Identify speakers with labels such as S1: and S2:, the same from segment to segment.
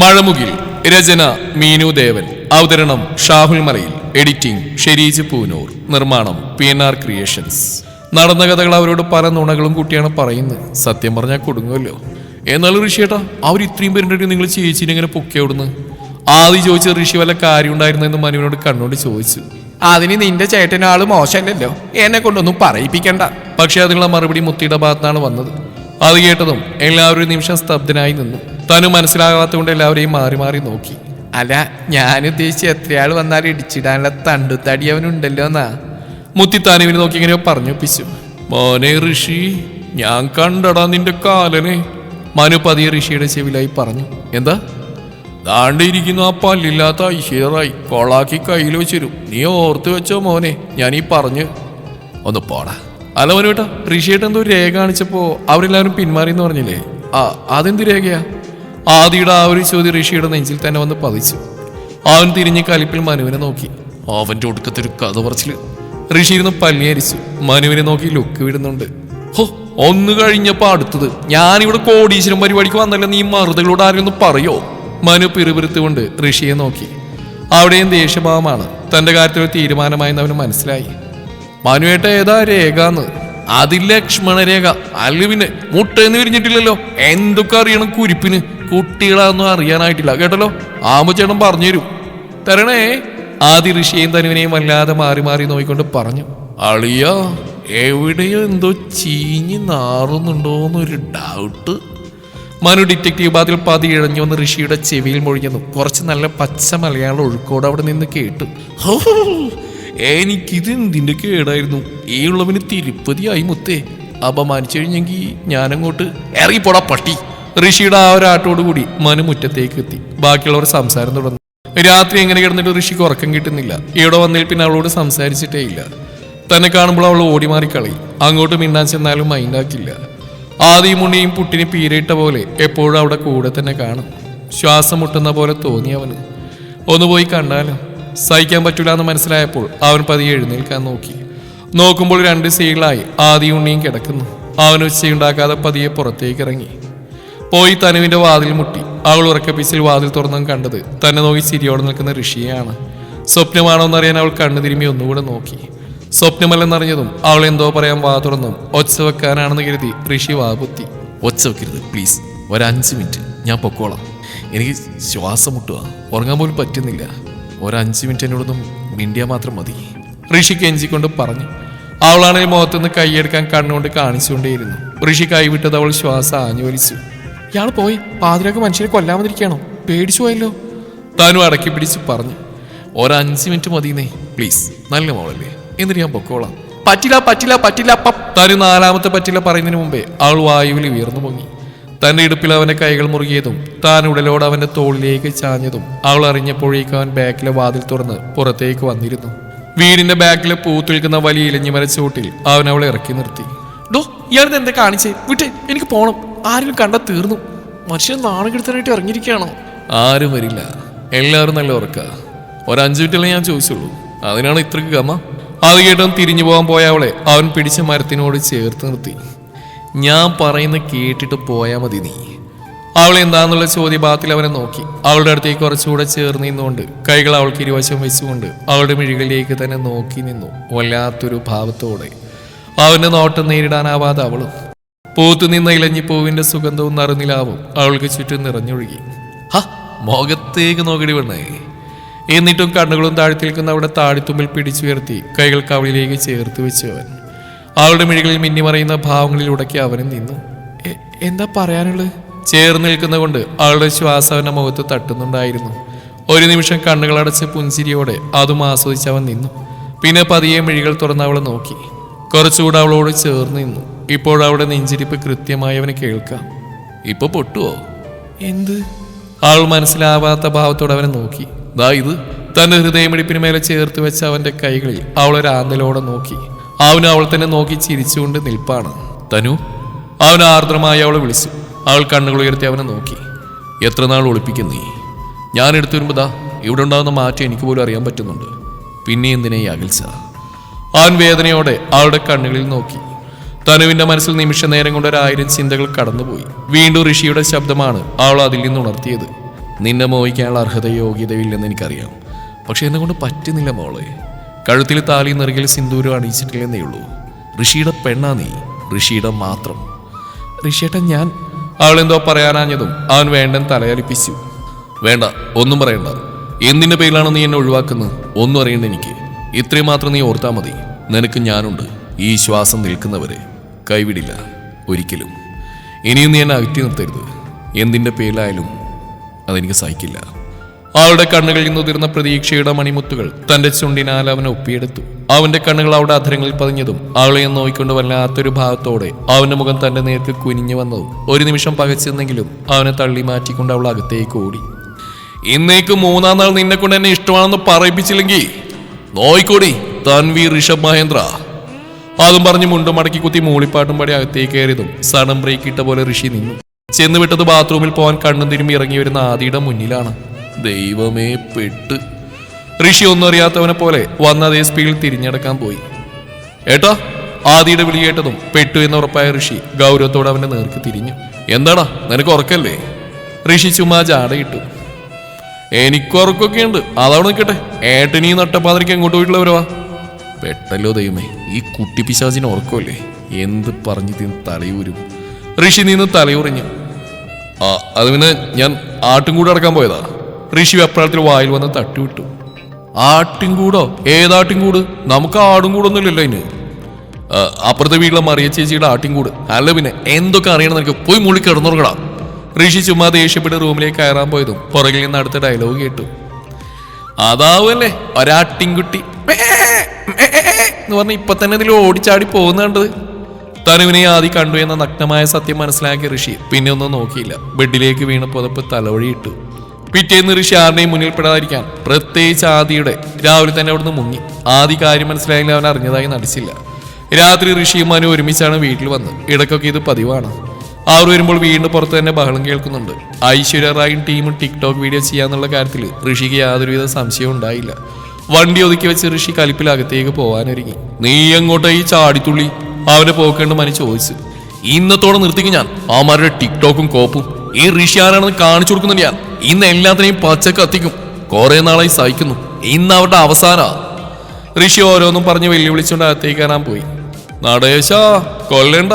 S1: മഴമുകിൽ രചന മീനു ദേവൻ. അവതരണം ഷാഹുൽ മറയിൽ എഡിറ്റിംഗ് ഷെരീജ് പൂനൂർ. നിർമ്മാണം P N R creations. നടന്ന കഥകൾ അവരോട് പല നുണകളും കൂട്ടിയാണ് പറയുന്നത്. സത്യം പറഞ്ഞാൽ കൊടുങ്ങുമല്ലോ. എന്നാൽ ഋഷിയേട്ടാ അവർ ഇത്രയും പേരുടെ നിങ്ങൾ ചേച്ചിനെ ഇങ്ങനെ പൊക്കി അവിടുന്ന്? ആദ്യം ചോദിച്ച ഋഷി വല്ല കാര്യം ഉണ്ടായിരുന്നെന്ന് മനുവിനോട് കണ്ണോട് ചോദിച്ചു.
S2: അതിന് നിന്റെ ചേട്ടനാൾ മോശമല്ലല്ലോ. എന്നെ കൊണ്ടൊന്നും പറയിപ്പിക്കണ്ട.
S1: പക്ഷെ അതിനുള്ള മറുപടി മുത്തിയുടെ ഭാഗത്താണ് വന്നത്. അത് കേട്ടതും എല്ലാവരും നിമിഷം സ്തബ്ധനായി നിന്നു. തനു മനസ്സിലാകാത്തതുകൊണ്ട് എല്ലാവരെയും മാറി മാറി നോക്കി.
S2: അല്ല ഞാൻ ഉദ്ദേശിച്ച് എത്രയാൾ വന്നാൽ ഇടിച്ചിടാനുള്ള തണ്ടുത്തടി അവനുണ്ടല്ലോ എന്നാ.
S1: മുത്തി തനുവിനെ നോക്കി ഇങ്ങനെ പറഞ്ഞു ഒപ്പിച്ചു മോനെ ഋഷി ഞാൻ കണ്ടടാ നിന്റെ കാലനെ. മനു പതിയെ ഋഷിയുടെ ചെവിലായി പറഞ്ഞു. എന്താ? താണ്ടിയിരിക്കുന്നു ആ പല്ലില്ലാത്ത ഐശ്വര്യറായി. കൊളാക്കി കയ്യിൽ വെച്ചിരും. നീ ഓർത്ത് വെച്ചോ മോനെ ഞാൻ ഈ പറഞ്ഞു. ഒന്ന് പോടാ. അല്ല മനുവേട്ടാ ഋഷിയേട്ടൻ എന്തോ രേഖ കാണിച്ചപ്പോ അവരെല്ലാവരും പിന്മാറി എന്ന് പറഞ്ഞില്ലേ? ആ അതെന്ത് രേഖയാ? ആദിയുടെ ആ ഒരു ചോദ്യം ഋഷിയുടെ നെഞ്ചിൽ തന്നെ വന്ന് പതിച്ചു. അവൻ തിരിഞ്ഞ് കലിപ്പിൽ മനുവിനെ നോക്കി. അവന്റെ ഒടുക്കത്തെ ഒരു കഥ പറച്ചിൽ ഋഷി ഇരുന്ന് പല്ലിയരിച്ചു മനുവിനെ നോക്കി ലുക്ക് വിടുന്നുണ്ട്. ഹോ ഒന്ന് കഴിഞ്ഞപ്പോ അടുത്തത്. ഞാനിവിടെ കോടീശ്വരം പരിപാടിക്ക് വന്നല്ലോ നീ മറുതകളോട് ആരും ഒന്ന് പറയോ? മനു പിറുപിറുത്തുകൊണ്ട് ഋഷിയെ നോക്കി. അവിടെയും ദേഷ്യഭാവമാണ് തന്റെ കാര്യത്തിൽ തീരുമാനമായെന്ന് അവന് മനസ്സിലായി. മനുവേട്ട ഏതാ രേഖന്ന്? അതിൽ ലക്ഷ്മണ രേഖ അല്ല പിന്നെ മുട്ടയെന്ന് വിരിഞ്ഞിട്ടില്ലല്ലോ. എന്തൊക്കെ അറിയണം കുരിപ്പിന്? കുട്ടികളാന്നും അറിയാനായിട്ടില്ല. കേട്ടല്ലോ? ആമുചേട്ടൻ പറഞ്ഞുതരും. തരണേ ആദി ഋഷിയെയും തനുവിനെയും വല്ലാതെ മാറി മാറി നോക്കിക്കൊണ്ട് പറഞ്ഞു അളിയ എവിടെയോ എന്തോ ചീഞ്ഞ് നാറുന്നുണ്ടോന്നൊരു ഡൗട്ട് മനു ഡിറ്റക്റ്റീവ് ബാതിൽ പാതി ഇഴഞ്ഞു വന്ന് ഋഷിയുടെ ചെവിയിൽ മൊഴിഞ്ഞു കുറച്ച് നല്ല പച്ച മലയാളം ഒഴുക്കോട് അവിടെ നിന്ന് കേട്ടു എനിക്കിത് എന്തിന്റെ കേടായിരുന്നു? ഈ ഉള്ളവന് തിരുപ്പതിയായി മുത്തേ. അപമാനിച്ചു കഴിഞ്ഞെങ്കിൽ ഞാനങ്ങോട്ട് ഇറങ്ങിപ്പോടാ പട്ടി. ഋഷിയുടെ ആ ഒരാട്ടോട് കൂടി മനു മുറ്റത്തേക്ക് എത്തി. ബാക്കിയുള്ളവർ സംസാരം തുടർന്നു. രാത്രി എങ്ങനെ കിടന്നിട്ട് ഋഷിക്ക് ഉറക്കം കിട്ടുന്നില്ല. ഇവിടെ വന്നതിൽ പിന്നെ അവളോട് സംസാരിച്ചിട്ടേ ഇല്ല. തന്നെ കാണുമ്പോൾ അവൾ ഓടി മാറിക്കളി അങ്ങോട്ട് മിണ്ടാൻ ചെന്നാലും മൈൻഡാക്കില്ല ആദ്യം മുണിയും പുട്ടിന് പീരയിട്ട പോലെ എപ്പോഴും അവിടെ കൂടെ തന്നെ കാണും. ശ്വാസം മുട്ടുന്ന പോലെ തോന്നി അവന്. ഒന്ന് പോയി കണ്ടാലോ? സഹിക്കാൻ പറ്റൂല എന്ന് മനസ്സിലായപ്പോൾ അവൻ പതിയെ എഴുന്നേൽക്കാൻ നോക്കി. നോക്കുമ്പോൾ രണ്ട് സീകളായി ആദ്യ ഉണ്ണിയും കിടക്കുന്നു. അവൻ ഉച്ചയുണ്ടാക്കാതെ പതിയെ പുറത്തേക്ക് ഇറങ്ങി. പോയി തനുവിന്റെ വാതിൽ മുട്ടി. അവൾ ഉറക്കപ്പിച്ചിൽ വാതിൽ തുറന്നും കണ്ടത് തന്നെ നോക്കി ചിരിയോടെ നിൽക്കുന്ന ഋഷിയാണ് സ്വപ്നമാണോ എന്നറിയാൻ അവൾ കണ്ണു തിരുമ്മി ഒന്നുകൂടെ നോക്കി. സ്വപ്നമല്ലെന്നറിഞ്ഞതും അവൾ എന്തോ പറയാൻ വാ തുറന്നും ഒച്ച വെക്കാനാണെന്ന് കരുതി ഋഷി വാപുത്തി ഒച്ച വെക്കരുത് പ്ലീസ് ഒരു അഞ്ച് മിനിറ്റ്. ഞാൻ പൊക്കോളാം. എനിക്ക് ശ്വാസം മുട്ടുക ഉറങ്ങാൻ പോലും പറ്റുന്നില്ല. ഒരു അഞ്ച് മിനിറ്റ് എന്നോടൊന്നും മിണ്ടിയാൽ മാത്രം മതി. ഋഷി കെഞ്ചിക്കൊണ്ട് പറഞ്ഞു. അവളാണെങ്കിൽ മുഖത്തുനിന്ന് കൈയെടുക്കാൻ കണ്ണുകൊണ്ട് കാണിച്ചുകൊണ്ടേയിരുന്നു. ഋഷി കൈവിട്ടത് അവൾ ശ്വാസം ആഞ്ഞു വലിച്ചു ഇയാൾ പോയി പാതിരാക്ക് മനുഷ്യനെ കൊല്ലാമെന്നിരിക്കുകയാണോ പേടിച്ചു പോയല്ലോ. താനും അടക്കി പിടിച്ച് പറഞ്ഞു ഒരഞ്ച് മിനിറ്റ് മതിയെന്നേ പ്ലീസ് നല്ല മോളല്ലേ എന്നിട്ട് ഞാൻ പൊക്കോളാം. പറ്റില്ല പറ്റില്ല പറ്റില്ല താനു നാലാമത്തെ പറ്റില്ല പറയുന്നതിന് മുമ്പേ അവൾ വായുവിൽ ഉയർന്നു പൊങ്ങി. തന്റെ ഇടുപ്പിൽ അവന്റെ കൈകൾ മുറുകിയതും താൻ ഉടലോട് അവന്റെ തോളിലേക്ക് ചാഞ്ഞതും അവൾ അറിഞ്ഞപ്പോഴേക്കും അവൻ ബാക്കിലെ വാതിൽ തുറന്ന് പുറത്തേക്ക് വന്നിരുന്നു. വീടിന്റെ ബാക്കിലെ പൂത്തുൽക്കുന്ന വലിയ ഇലഞ്ഞിമര ചൂട്ടിൽ അവൻ അവളെ ഇറക്കി നിർത്തി. ഡോ ഇയാളിത് എന്താ കാണിച്ചേ? വിട്ടേ എനിക്ക് പോണം. ആരും കണ്ട തീർന്നു. മനുഷ്യൻ നാണം കിടത്താനായിട്ട് ഇറങ്ങിയിരിക്കുകയാണോ? ആരും വരില്ല. എല്ലാവരും നല്ല ഉറക്ക. ഒരഞ്ചു മിനിറ്റല്ലേ ഞാൻ ചോദിച്ചുള്ളൂ. അതിനാണ് ഇത്രക്ക് ഗമ. അത് കേട്ടും തിരിഞ്ഞു പോകാൻ പോയ അവളെ അവൻ പിടിച്ച മരത്തിനോട് ചേർത്ത് നിർത്തി. ഞാൻ പറയുന്ന കേട്ടിട്ട് പോയാൽ മതി നീ. അവൾ എന്താന്നുള്ള ചോദ്യഭാഗത്തിൽ അവനെ നോക്കി. അവളുടെ അടുത്തേക്ക് കുറച്ചുകൂടെ ചേർന്ന് നിന്നുകൊണ്ട് കൈകൾ അവൾക്ക് ഇരുവശം വെച്ചുകൊണ്ട് അവളുടെ മിഴികളിലേക്ക് തന്നെ നോക്കി നിന്നു. വല്ലാത്തൊരു ഭാവത്തോടെ. അവന്റെ നോട്ടം നേരിടാനാവാതെ അവളും പൂത്തു നിന്ന ഇലഞ്ഞിപ്പൂവിന്റെ സുഗന്ധവും നറുനിലാവും. അവൾക്ക് ചുറ്റും നിറഞ്ഞൊഴുകി. ഹ മുഖത്തേക്ക് നോക്കടി പെണ്ണേ. എന്നിട്ടും കണ്ണുകളും താഴ്ത്തി നിൽക്കുന്ന അവിടെ താടിത്തുമ്പിൽ പിടിച്ചുയർത്തി കൈകൾ കവളിലേക്ക് ചേർത്ത് വെച്ചു അവൻ. അവളുടെ മിഴികളിൽ മിന്നിമറയുന്ന ഭാവങ്ങളിലുടക്കി അവനും നിന്നു. എന്താ പറയാനുള്ളത്? ചേർന്ന് നിൽക്കുന്ന കൊണ്ട് അവളുടെ ശ്വാസം അവന്റെ മുഖത്ത് തട്ടുന്നുണ്ടായിരുന്നു. ഒരു നിമിഷം കണ്ണുകൾ അടച്ച് പുഞ്ചിരിയോടെ അതും ആസ്വദിച്ച് അവൻ നിന്നു. പിന്നെ പതിയെ മിഴികൾ തുറന്ന് അവളെ നോക്കി. കുറച്ചുകൂടെ അവളോട് ചേർന്ന് നിന്നു. ഇപ്പോഴവിടെ നെഞ്ചിരിപ്പ് കൃത്യമായി അവന് കേൾക്കാം. ഇപ്പൊ പൊട്ടുവോ? എന്ത്? ആൾ മനസ്സിലാവാത്ത ഭാവത്തോടെ അവനെ നോക്കി. ദാ ഇത്. തന്റെ ഹൃദയമിടിപ്പിന് മേലെ ചേർത്ത് വെച്ച അവന്റെ കൈകളിൽ അവളൊരാന്തലോടെ നോക്കി. അവൻ അവൾ തന്നെ നോക്കി ചിരിച്ചുകൊണ്ട് നിൽപ്പാണ്. തനു അവൻ ആർദ്രമായി അവളെ വിളിച്ചു. അവൾ കണ്ണുകൾ ഉയർത്തി അവനെ നോക്കി. എത്ര നാൾ ഒളിപ്പിക്കും നീ? ഞാൻ എടുത്തു വരുമ്പോ ദാ ഇവിടെ ഉണ്ടാകുന്ന മാറ്റം എനിക്ക് പോലും അറിയാൻ പറ്റുന്നുണ്ട്. പിന്നെ എന്തിനാ ഈ അകൽച്ച? അവൻ വേദനയോടെ അവളുടെ കണ്ണുകളിൽ നോക്കി. തനുവിന്റെ മനസ്സിൽ നിമിഷ നേരം കൊണ്ട് ഒരായിരം ചിന്തകൾ കടന്നുപോയി. വീണ്ടും ഋഷിയുടെ ശബ്ദമാണ് അവൾ അതിൽ നിന്ന് ഉണർത്തിയത്. നിന്നെ മോഹിക്കാനുള്ള അർഹത യോഗ്യതയില്ലെന്ന് എനിക്കറിയാം. പക്ഷെ എന്നെ കൊണ്ട് പറ്റുന്നില്ല മോളെ. കഴുത്തിൽ താലി നിറകിൽ സിന്ദൂരം അണിയിച്ചിട്ടില്ലെന്നേ ഉള്ളൂ. ഋഷിയുടെ പെണ്ണാ നീ. ഋഷിയുടെ മാത്രം. ഋഷിയേട്ടൻ ഞാൻ അവളെന്തോ പറയാനാഞ്ഞതും അവൻ വേണ്ടെന്ന് തലയലിപ്പിച്ചു വേണ്ട ഒന്നും പറയണ്ട. എന്തിന്റെ പേരിലാണ് നീ എന്നെ ഒഴിവാക്കുന്നത്? ഒന്നും അറിയണ്ട എനിക്ക്. ഇത്രയും മാത്രം നീ ഓർത്താൽ മതി. നിനക്ക് ഞാനുണ്ട്. ഈ ശ്വാസം നിൽക്കുന്നവരെ. കൈവിടില്ല ഒരിക്കലും. ഇനിയും നീ എന്നെ അകറ്റി നിർത്തരുത്. എന്തിന്റെ പേരിലായാലും അതെനിക്ക് സഹിക്കില്ല. അവളുടെ കണ്ണുകളിൽ നിന്ന് ഉതിർന്ന പ്രതീക്ഷയുടെ മണിമുത്തുകൾ തന്റെ ചുണ്ടിനാൽ അവനെ ഒപ്പിയെടുത്തു. അവന്റെ കണ്ണുകൾ അവളുടെ അധരങ്ങളിൽ പതിഞ്ഞതും അവളെ നോയിക്കൊണ്ട് വല്ലാത്തൊരു ഭാവത്തോടെ അവന്റെ മുഖം തന്റെ നേർക്ക് കുനിഞ്ഞു വന്നതും ഒരു നിമിഷം പകച്ചെന്നെങ്കിലും അവനെ തള്ളി മാറ്റിക്കൊണ്ട് അവൾ അകത്തേക്ക് ഓടി. ഇന്നേക്ക് മൂന്നാം നാൾ നിന്നെ കൊണ്ട് എന്നെ ഇഷ്ടമാണെന്ന് പറയിപ്പിച്ചില്ലെങ്കിൽ നോയിക്കോടി തൻവി ഋഷഭ് മഹേന്ദ്ര. അതും പറഞ്ഞ് മുണ്ടും മടക്കി കുത്തി മൂളിപ്പാട്ടും പാടി അകത്തേക്ക് കയറിയതും സണം ബ്രേക്ക് ഇട്ട പോലെ ഋഷി നിന്നു. ചെന്ന് വിട്ടത് ബാത്റൂമിൽ പോകാൻ കണ്ണും തിരുമ്പി ഇറങ്ങി വരുന്ന ആദിയുടെ മുന്നിലാണ്. ദൈവമേ പെട്ട്. ഋഷി ഒന്നും അറിയാത്തവനെ പോലെ വന്ന അതേ സ്പീഡിൽ തിരിഞ്ഞടക്കാൻ പോയി. ഏട്ടാ ആദിയുടെ വിളി കേട്ടതും പെട്ടു എന്ന് ഉറപ്പായ ഋഷി ഗൗരവത്തോടെ അവന്റെ നേർക്ക് തിരിഞ്ഞു. എന്താടാ നിനക്ക് ഉറക്കല്ലേ? ഋഷി ചുമ്മാ ചാടയിട്ടു എനിക്ക് ഉറക്കൊക്കെ ഉണ്ട് അതവിടെ നിൽക്കട്ടെ. ഏട്ടനീ നട്ടപ്പാതിരിക്ക് എങ്ങോട്ട് പോയിട്ടുള്ളവരവാ? പെട്ടല്ലോ ദൈവമേ. ഈ കുട്ടി പിശാചിന് ഓർക്കുമല്ലേ എന്ത് പറഞ്ഞു തിന്ന് തലയൂരും. ഋഷി നിന്ന് തലയുറിഞ്ഞു. ആ അത് പിന്നെ ഞാൻ ആട്ടുംകൂട് അടക്കാൻ പോയതാ. ഋഷി വെപ്രാളത്തിൽ വായിൽ വന്ന് തട്ടിവിട്ടു. ആട്ടിൻകൂടോ ഏതാട്ടിൻകൂട് നമുക്ക് ആടും കൂടൊന്നുമില്ലല്ലോ അതിന് അപ്പുറത്തെ വീട്ടിലെ മറിയ ചേച്ചിയുടെ ആട്ടിൻകൂട് അല്ല പിന്നെ എന്തൊക്കെ അറിയണം നിനക്ക് പോയി മുള്ളി കിടന്നുറങ്ങടാ. ഋഷി ചുമ്മാ ദേഷ്യപ്പെട്ട് റൂമിലേക്ക് കയറാൻ പോയതും പുറകിൽ നിന്ന് അടുത്ത ഡയലോഗ് കേട്ടു. അതാവുമല്ലേ? ഒരാട്ടിൻകുട്ടി. എന്ന് പറഞ്ഞ് ഇപ്പൊ തന്നെ ഇതിൽ ഓടിച്ചാടി പോകുന്നുണ്ട് തനുവിനെ ആദ്യം കണ്ടു എന്ന നഗ്നമായ സത്യം മനസ്സിലാക്കിയ ഋഷി പിന്നെ ഒന്നും നോക്കിയില്ല. ബെഡിലേക്ക് വീണ് പുതപ്പ് തലവഴിയിട്ടു. പിറ്റേന്ന് ഋഷി ആരുടെയും മുന്നിൽ പെടാതിരിക്കാൻ പ്രത്യേകിച്ച് ആദിയുടെ രാവിലെ തന്നെ അവിടുന്ന് മുങ്ങി. ആദി കാര്യം മനസ്സിലായെങ്കിൽ അവൻ അറിഞ്ഞതായി നടിച്ചില്ല. രാത്രി ഋഷിയും മനു ഒരുമിച്ചാണ് വീട്ടിൽ വന്നത്. ഇടയ്ക്കൊക്കെ ഇത് പതിവാണ്. അവർ വരുമ്പോൾ വീണ്ടും പുറത്ത് തന്നെ ബഹളം കേൾക്കുന്നുണ്ട്. ഐശ്വര്യ റായും ടീമും ടിക്ടോക്ക് വീഡിയോ ചെയ്യാന്നുള്ള കാര്യത്തിൽ ഋഷിക്ക് യാതൊരുവിധ സംശയവും ഉണ്ടായില്ല. വണ്ടി ഒതുക്കി വെച്ച് ഋഷി കലിപ്പിലകത്തേക്ക് പോവാനൊരുങ്ങി. നീ എങ്ങോട്ടാ ഈ ചാടിത്തുള്ളി? അവനെ പോക്കേണ്ട മനു ചോദിച്ചു. ഇന്നത്തോടെ നിർത്തിക്കും ഞാൻ. ആമാരുടെ ടിക്ടോക്കും കോപ്പും. ഈ ഋഷി ആരാണെന്ന് കാണിച്ചു കൊടുക്കുന്നുണ്ട് ഞാൻ. ഇന്ന് എല്ലാത്തിനെയും പച്ച കത്തിക്കും. കുറെ നാളായി സഹിക്കുന്നു. ഇന്ന് അവരുടെ അവസാന. ഋഷി ഓരോന്നും പറഞ്ഞ് വെല്ലുവിളിച്ചുകൊണ്ട് അകത്തേക്ക് പോയി. നടേശ കൊല്ലേണ്ട.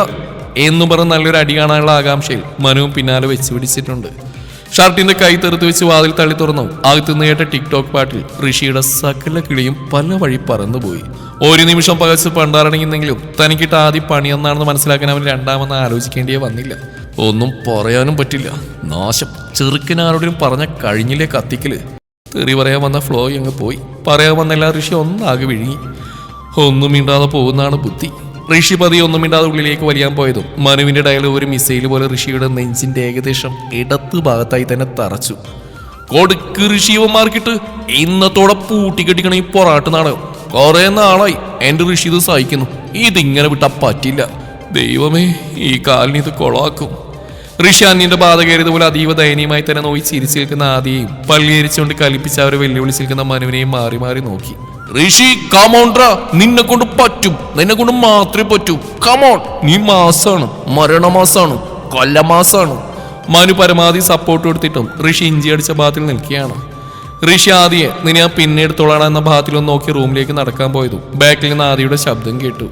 S1: എന്നും പറഞ്ഞ് നല്ലൊരു അടി കാണാനുള്ള ആകാംക്ഷയിൽ മനുവും പിന്നാലെ വെച്ച് പിടിച്ചിട്ടുണ്ട്. ഷർട്ടിന്റെ കൈ തെറുത്ത് വെച്ച് വാതിൽ തള്ളി തുറന്നു. അകത്തുനിന്ന് നേട്ട ടിക്ടോക്ക് പാട്ടിൽ ഋഷിയുടെ സകല കിളിയും പല വഴി പറന്നുപോയി. ഒരു നിമിഷം പകച്ച് പണ്ടാറണിയുന്നെങ്കിലും തനിക്കിട്ട് ആദ്യം പണിയെന്നാണെന്ന് മനസ്സിലാക്കാൻ അവൻ രണ്ടാമെന്ന് ആലോചിക്കേണ്ടിയേ വന്നില്ല. ഒന്നും പറയാനും പറ്റില്ല. നാശം. ചെറുക്കിനാരോടും പറഞ്ഞ കഴിഞ്ഞില്ലേ കത്തിക്കൽ? തെറി പറയാൻ വന്ന ഫ്ലോ അങ്ങ് പോയി. പറയാൻ വന്നെല്ലാ ഋഷി ഒന്നാകെ വിഴുങ്ങി. ഒന്നും മിണ്ടാതെ പോകുന്നതാണ് ബുദ്ധി. ഋഷി പതി ഒന്നും മിണ്ടാതെ ഉള്ളിലേക്ക് വലിയാൻ പോയതും മനുവിന്റെ ഡയൽ ഒരു മിസൈൽ പോലെ ഋഷിയുടെ നെഞ്ചിന്റെ ഏകദേശം ഇടത്ത് ഭാഗത്തായി തന്നെ തറച്ചു. കൊടുക്ക് ഋഷിവന്മാർക്കിട്ട് ഇന്നത്തോടെ പൂട്ടിക്കെട്ടിക്കണ ഈ പൊറാട്ട് നാടകം കുറെ നാളായി എന്റെ ഋഷി ഇത് സഹിക്കുന്നു. ഇതിങ്ങനെ വിട്ടാ പറ്റില്ല. ദൈവമേ ഈ കാലിന് ഇത് കൊളാക്കും. ഋഷി അന്യന്റെ ബാധ കയറിയതുപോലെ അതീവ ദയനീയമായി തന്നെ നോയി ചിരിച്ചു നിൽക്കുന്ന ആദിയെയും പള്ളിയരിച്ചുകൊണ്ട് കലിപ്പിച്ച് അവരെ വെല്ലുവിളിച്ച് നിൽക്കുന്ന മനുവിനെയും മാറി മാറി നോക്കി. ഋഷി കാമോണ്ട്ര നിന്നെ കൊണ്ട് പറ്റും. നിന്നെ കൊണ്ട് മാത്രമേ പറ്റൂ. കമോൺ നീ മാസാണ്. മരണമാസാണ്. കൊല്ലമാസാണ്. മനു പരമാവധി സപ്പോർട്ട് കൊടുത്തിട്ടും ഋഷി ഇഞ്ചി അടിച്ച ഭാഗത്തിൽ നിൽക്കുകയാണ്. ഋഷി ആദിയെ നിന്നെ ആ പിന്നെ എടുത്തോളാണ് എന്ന ഭാഗത്തിലൊന്ന് നോക്കി റൂമിലേക്ക് നടക്കാൻ പോയതു ബാക്കിൽ നിന്ന് ആദിയുടെ ശബ്ദം കേട്ടു.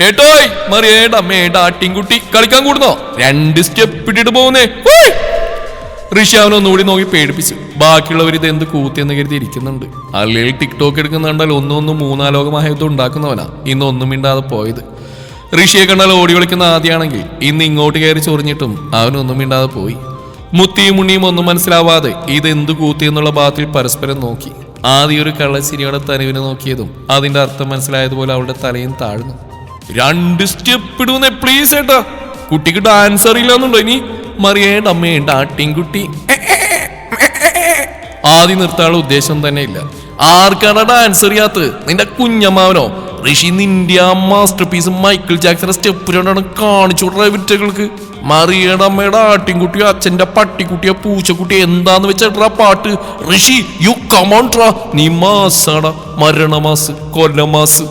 S1: ഏട്ടോയ് മറിയേടാ മേടാ ആട്ടിൻകുട്ടി കളിക്കാൻ കൂടുന്നോ? രണ്ട് സ്റ്റെപ്പ് ഇട്ടിട്ട് പോകുന്നേ. ഋഷി അവനൊന്നുകൂടി നോക്കി പേടിപ്പിച്ചു. ബാക്കിയുള്ളവർ ഇത് എന്ത് കൂത്തിയെന്ന് കരുതി ഇരിക്കുന്നുണ്ട്. അല്ലെങ്കിൽ ടിക്ടോക്ക് എടുക്കുന്ന കണ്ടാൽ ഒന്നും ഒന്നും മൂന്നാലോകമായത് ഉണ്ടാക്കുന്നവനാ. ഇന്ന് ഒന്നും മിണ്ടാതെ പോയത്. ഋഷിയെ കണ്ടാൽ ഓടി വിളിക്കുന്ന ആദ്യമാണെങ്കിൽ ഇന്ന് ഇങ്ങോട്ട് കയറി ചൊറിഞ്ഞിട്ടും അവനൊന്നും മിണ്ടാതെ പോയി. മുത്തിയും മുണ്ണിയും ഒന്നും മനസ്സിലാവാതെ ഇത് എന്ത് കൂത്തി എന്നുള്ള ഭാഗത്തിൽ പരസ്പരം നോക്കി. ആദ്യ ഒരു കള്ളശ്ശിരിയുടെ തനുവിനെ നോക്കിയതും അതിന്റെ അർത്ഥം മനസ്സിലായതുപോലെ അവളുടെ തലയും താഴ്ന്നു. രണ്ട് സ്റ്റെപ്പ് ഇടുന്നേ പ്ലീസ് ഏട്ടാ. കുട്ടിക്ക് ഡാൻസ് അറിയില്ലെന്നുണ്ടോ ഇനി? മറിയേണ്ട ആ ഡാട്ടിൻകുട്ടി ആദ്യം നിർത്താനുള്ള ഉദ്ദേശം തന്നെ ഇല്ല ആർക്കാണ് ഡാൻസ് അറിയാത്തത്? നിന്റെ കുഞ്ഞമ്മാവനോ? ഋഷി നിന്റെ മാസ്റ്റർ പീസ് മൈക്കിൾ ജാക്സന്റെ സ്റ്റെപ്പ് രണ്ടാണ് കാണിച്ചു വിറ്റകൾക്ക്. മറിയയുടെ അമ്മയുടെ ആട്ടിൻകുട്ടിയോ അച്ഛന്റെ പട്ടിക്കുട്ടിയോ പൂച്ചക്കുട്ടിയോ എന്താന്ന് വെച്ചാ പാട്ട്? ഋഷി യു കമോൺ ട്രാ നീ മാസാടാ മരണമാസ് കൊല്ലമാസ്.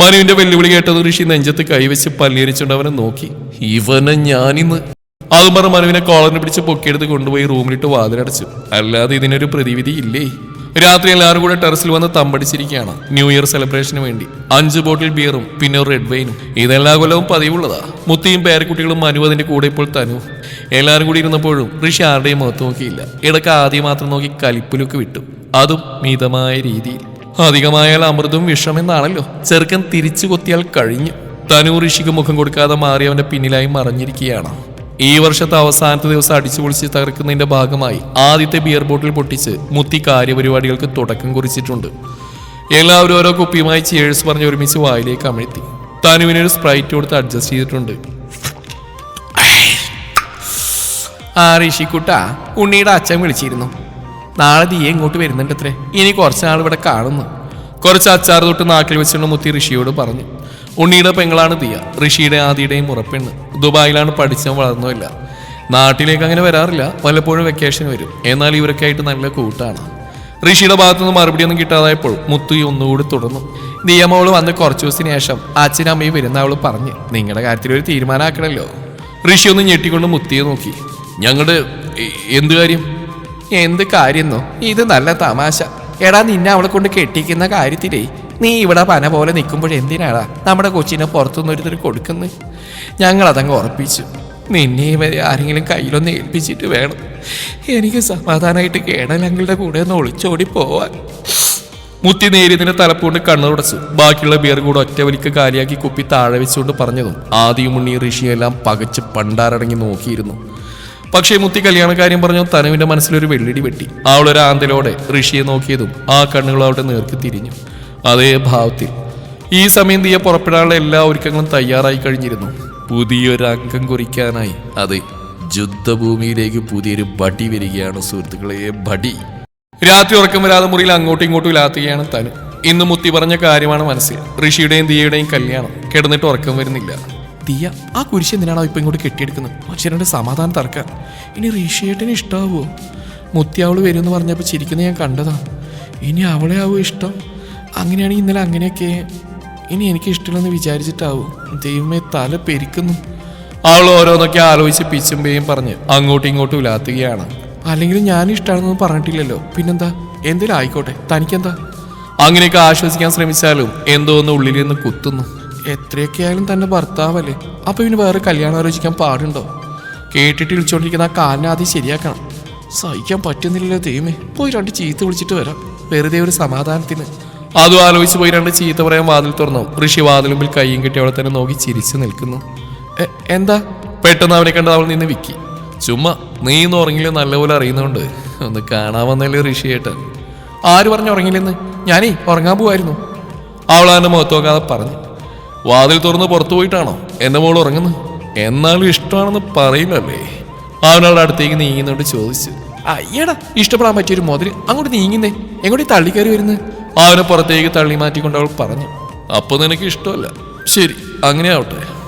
S1: മനുവിന്റെ വെല്ലുവിളി കേട്ടത് ഋഷി നെഞ്ചത്ത് കൈവച്ച് പല്ലിയരിച്ചുകൊണ്ട് അവനെ നോക്കി. ഇവനെ ഞാനിന്ന് അതും മനുവിനെ കോളറിന് പിടിച്ച് പൊക്കിയെടുത്ത് കൊണ്ടുപോയി റൂമിലിട്ട് വാതിലടച്ചു. അല്ലാതെ ഇതിനൊരു പ്രതിവിധി ഇല്ലേ? രാത്രി എല്ലാവരും കൂടെ ടെറസിൽ വന്ന് തമ്പടിച്ചിരിക്കുകയാണ്. ന്യൂ ഇയർ സെലിബ്രേഷന് വേണ്ടി. അഞ്ച് ബോട്ടിൽ ബിയറും പിന്നെ റെഡ് വൈനും ഇതെല്ലാ കൊല്ലവും പതിവുള്ളതാ. മുത്തിയും പേരക്കുട്ടികളും മനു അതിന്റെ കൂടെ ഇപ്പോൾ തനു. എല്ലാവരും കൂടി ഇരുന്നപ്പോഴും ഋഷി ആരുടെയും മുഖത്ത് നോക്കിയില്ല. ഇടയ്ക്ക് ആദ്യം മാത്രം നോക്കി കലിപ്പിലൊക്കെ വിട്ടു. അതും മിതമായ രീതിയിൽ. അധികമായാൽ അമൃതും വിഷമെന്നാണല്ലോ ചെറുക്കൻ തിരിച്ചു കൊത്തിയാൽ കഴിഞ്ഞു. തനു ഋഷിക്ക് മുഖം കൊടുക്കാതെ മാറി അവന്റെ പിന്നിലായി മറഞ്ഞിരിക്കുകയാണ്. ഈ വർഷത്തെ അവസാനത്തെ ദിവസം അടിച്ചു പൊളിച്ച് തകർക്കുന്നതിന്റെ ഭാഗമായി ആദ്യത്തെ ബിയർ ബോട്ടിൽ പൊട്ടിച്ച് മുത്തി കാര്യപരിപാടികൾക്ക് തുടക്കം കുറിച്ചിട്ടുണ്ട്. എല്ലാവരും ഓരോ കുപ്പിയുമായി ചേഴ്സ് പറഞ്ഞ് ഒരുമിച്ച് വായിലേക്ക് അമഴ്ത്തി. തനുവിനൊരു സ്പ്രൈറ്റ് കൊടുത്ത് അഡ്ജസ്റ്റ് ചെയ്തിട്ടുണ്ട്.
S2: ആ ഋഷിക്കുട്ട ഉണ്ണിയുടെ അച്ഛൻ വിളിച്ചിരുന്നു. നാളെ ദിയെ ഇങ്ങോട്ട് വരുന്നുണ്ടത്രേ. ഇനി കുറച്ച് നാൾ ഇവിടെ കാണുന്നു.
S1: കുറച്ച് അച്ചാർ തൊട്ട് നാക്കിൽ വെച്ചുകൊണ്ട് മുത്തി ഋഷിയോട് പറഞ്ഞു. ഉണ്ണിയുടെ പെങ്ങളാണ് ദിയ. ഋഷിയുടെ ആദിയുടെയും ഉറപ്പെണ്ണ് ദുബായിലാണ് പഠിച്ചും വളർന്നുമില്ല. നാട്ടിലേക്ക് അങ്ങനെ വരാറില്ല. പലപ്പോഴും വെക്കേഷൻ വരും. എന്നാൽ ഇവരൊക്കെ ആയിട്ട് നല്ല കൂട്ടാണ്. ഋഷിയുടെ ഭാഗത്തുനിന്ന് മറുപടി ഒന്നും കിട്ടാതായപ്പോൾ മുത്തു ഒന്നുകൂടി തുടർന്നു.
S2: നിയമവൾ വന്ന് കുറച്ചു ദിവസത്തിന് ശേഷം അച്ഛനും അമ്മയും വരുന്ന പറഞ്ഞു നിങ്ങളുടെ കാര്യത്തിൽ ഒരു തീരുമാനമാക്കണല്ലോ.
S1: ഋഷി ഒന്ന് ഞെട്ടിക്കൊണ്ട് മുത്തിയെ നോക്കി. ഞങ്ങളുടെ എന്ത് കാര്യം?
S2: എന്ത് കാര്യന്നോ? ഇത് നല്ല തമാശ. എടാ നിന്നെ അവളെ കൊണ്ട് കെട്ടിക്കുന്ന കാര്യത്തിലേ നീ ഇവിടെ പന പോലെ നിൽക്കുമ്പോൾ എന്തിനാടാ നമ്മുടെ കൊച്ചിനെ പുറത്തുനിന്ന് ഒരുത്തർ കൊടുക്കുന്നത് ഞങ്ങൾ അതങ്ങ് ഉറപ്പിച്ചു. നിന്നെ ആരെങ്കിലും കയ്യിലൊന്ന് ഏൽപ്പിച്ചിട്ട് വേണം. എനിക്ക് സമാധാനമായിട്ട് കേണലങ്ങളുടെ കൂടെ ഒന്ന് ഒളിച്ചോടി പോവാൻ.
S1: മുത്തി നേരിയതിന്റെ തലപ്പുകൊണ്ട് കണ്ണുടച്ചു ബാക്കിയുള്ള ബിയർ കൂടെ ഒറ്റ വലിക്ക് കാലിയാക്കി കുപ്പി താഴെ വെച്ചുകൊണ്ട് പറഞ്ഞതും ആദ്യം ഉണ്ണി ഋഷിയും എല്ലാം പകച്ച് പണ്ടാരടങ്ങി നോക്കിയിരുന്നു. പക്ഷേ മുത്തി കല്യാണക്കാര്യം പറഞ്ഞു തനുവിന്റെ മനസ്സിലൊരു വെള്ളിടി വെട്ടി. അവളൊരു ആന്തലോടെ ഋഷിയെ നോക്കിയതും ആ കണ്ണുകൾ അവളുടെ നേർക്ക് തിരിഞ്ഞു. അതേ ഭാവത്തിൽ. ഈ സമയം തീയ പുറപ്പെടാനുള്ള എല്ലാ ഒരുക്കങ്ങളും തയ്യാറായി കഴിഞ്ഞിരുന്നു. പുതിയൊരു അംഗം കുറിക്കാനായി. അതെ യുദ്ധഭൂമിയിലേക്ക് പുതിയൊരു ബടി വരികയാണ് സുഹൃത്തുക്കളെ ബടി. രാത്രി ഉറക്കം വരാതെ മുറിയിൽ അങ്ങോട്ടും ഇങ്ങോട്ടും ഇല്ലാത്തുകയാണ് തനു. ഇന്ന് മുത്തി പറഞ്ഞ കാര്യമാണ് മനസ്സിൽ. ഋഷിയുടെയും ദിയയുടെയും കല്യാണം. കിടന്നിട്ട് ഉറക്കം വരുന്നില്ല.
S2: ദിയ ആ കുരിശ് എന്തിനാണോ ഇപ്പൊ ഇങ്ങോട്ട് കെട്ടിയെടുക്കുന്നത്? മനുഷ്യരുടെ സമാധാനം തറക്കാൻ ഇനി ഋഷിയേട്ടന് ഇഷ്ടാവോ? മുത്തി അവൾ വരുമെന്ന് പറഞ്ഞപ്പോൾ ചിരിക്കുന്നത് ഞാൻ കണ്ടതാ. ഇനി അവളെ ആവോ ഇഷ്ടം? അങ്ങനെയാണെങ്കിൽ ഇന്നലെ അങ്ങനെയൊക്കെ. ഇനി എനിക്ക് ഇഷ്ടമില്ലെന്ന് വിചാരിച്ചിട്ടാവും. ദൈവമേ തല പെരിക്കുന്നു.
S1: അവൾ ഓരോന്നൊക്കെ ആലോചിച്ച് പിച്ചുമ്പേയും പറഞ്ഞ് അങ്ങോട്ടും ഇങ്ങോട്ടും ഇല്ലാത്തുകയാണ്
S2: അല്ലെങ്കിൽ ഞാൻ ഇഷ്ടമാണെന്ന് പറഞ്ഞിട്ടില്ലല്ലോ. പിന്നെന്താ? എന്തേലും ആയിക്കോട്ടെ. തനിക്കെന്താ?
S1: അങ്ങനെയൊക്കെ ആശ്വസിക്കാൻ ശ്രമിച്ചാലും എന്തോ ഒന്ന് ഉള്ളിൽ നിന്ന് കുത്തുന്നു.
S2: എത്രയൊക്കെ ആയാലും തന്റെ ഭർത്താവല്ലേ. അപ്പൊ ഇവന് വേറെ കല്യാണം ആലോചിക്കാൻ പാടുണ്ടോ? കേട്ടിട്ട് വിളിച്ചോണ്ടിരിക്കുന്ന ആ കാലിനെ ആദ്യം ശരിയാക്കണം. സഹിക്കാൻ പറ്റുന്നില്ലല്ലോ ദൈവമേ. പോയി രണ്ട് ചീത്ത വിളിച്ചിട്ട് വരാം. വെറുതെ ഒരു സമാധാനത്തിന്.
S1: അതും ആലോചിച്ച് പോയി രണ്ട് ചീത്ത പറയാൻ വാതിൽ തുറന്നു. ഋഷി വാതിൽ മുമ്പിൽ കൈയും കെട്ടി അവളെ തന്നെ നോക്കി ചിരിച്ചു നിൽക്കുന്നു.
S2: എന്താ?
S1: പെട്ടെന്ന് അവനെ കണ്ട് അവൾ നിന്ന് വിക്കി. ചുമ്മാ നീ ഇന്ന് ഉറങ്ങില്ല നല്ലപോലെ അറിയുന്നുണ്ട്. ഒന്ന് കാണാൻ വന്നല്ലേ ഋഷിയേട്ടൻ
S2: ആര് പറഞ്ഞു ഉറങ്ങില്ലെന്ന് ഞാനേ ഉറങ്ങാൻ പോവായിരുന്നു.
S1: അവൾ അവന്റെ മുഖത്ത് നോക്കാതെ പറഞ്ഞു. വാതിൽ തുറന്ന് പുറത്തു പോയിട്ടാണോ? എന്റെ മോൾ ഉറങ്ങുന്നു. എന്നാലും ഇഷ്ടമാണെന്ന് പറയില്ലല്ലേ? അവനവളുടെ അടുത്തേക്ക് നീങ്ങുന്നോണ്ട് ചോദിച്ചു.
S2: അയ്യടാ ഇഷ്ടപ്പെടാൻ പറ്റിയൊരു മുതൽ അങ്ങോട്ട് നീങ്ങുന്നേ. എങ്ങോട്ട് തള്ളിക്കയറി വരുന്നത്
S1: അവനെ പുറത്തേക്ക് തള്ളി മാറ്റിക്കൊണ്ട് അവൾ പറഞ്ഞു അപ്പൊ നിനക്ക് ഇഷ്ടമല്ല. ശരി അങ്ങനെ ആവട്ടെ.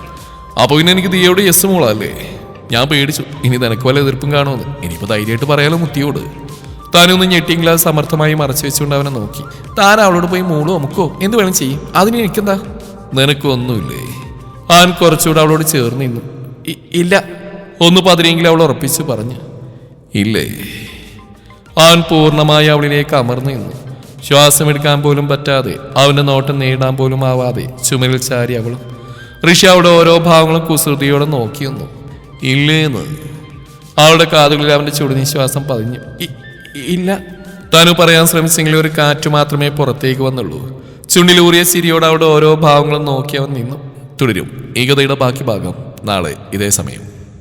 S1: അപ്പൊ പിന്നെ എനിക്ക് ദിയോട് യെസ് മോളല്ലേ? ഞാൻ പേടിച്ചു. ഇനി നിനക്ക് വല്ല എതിർപ്പും കാണുമെന്ന്. ഇനിയിപ്പോ ധൈര്യമായിട്ട് പറയാലോ മുത്തിയോട്. താനൊന്ന് അത് സമർത്ഥമായി മറച്ചു വെച്ചുകൊണ്ട് അവനെ നോക്കി.
S2: താൻ അവളോട് പോയി മൂളോ മുക്കോ എന്ത് വേണം ചെയ്യും. അതിന് എനിക്കെന്താ?
S1: നിനക്കൊന്നുമില്ലേ. അവൻ കുറച്ചുകൂടെ അവളോട് ചേർന്ന് നിന്നു.
S2: ഇല്ല.
S1: ഒന്ന് പതിരെങ്കിലും അവൾ ഉറപ്പിച്ചു പറഞ്ഞു. ഇല്ലേ. അവൻ പൂർണമായി അവളിലേക്ക് അമർന്നു നിന്നു. ശ്വാസമെടുക്കാൻ പോലും പറ്റാതെ അവന്റെ നോട്ടം നേടാൻ പോലും ആവാതെ ചുമലിൽ ചാരി അവളും ഋഷി അവിടെ ഓരോ ഭാവങ്ങളും കുസൃതിയോടെ നോക്കി നിന്നു. ഇല്ലേന്ന്. അവളുടെ കാതുകളിൽ അവന്റെ ചുടുനിശ്വാസം പതിഞ്ഞു.
S2: ഇ- ഇല്ല.
S1: തനു പറയാൻ ശ്രമിച്ചെങ്കിലും ഒരു കാറ്റ് മാത്രമേ പുറത്തേക്ക് വന്നുള്ളൂ. ചുണ്ടിലൂറിയ ചിരിയോടെ അവിടെ ഓരോ ഭാവങ്ങളും നോക്കി അവൻ നിന്നു. തുടരും. ഈ കഥയുടെ ബാക്കി ഭാഗം നാളെ ഇതേ സമയം.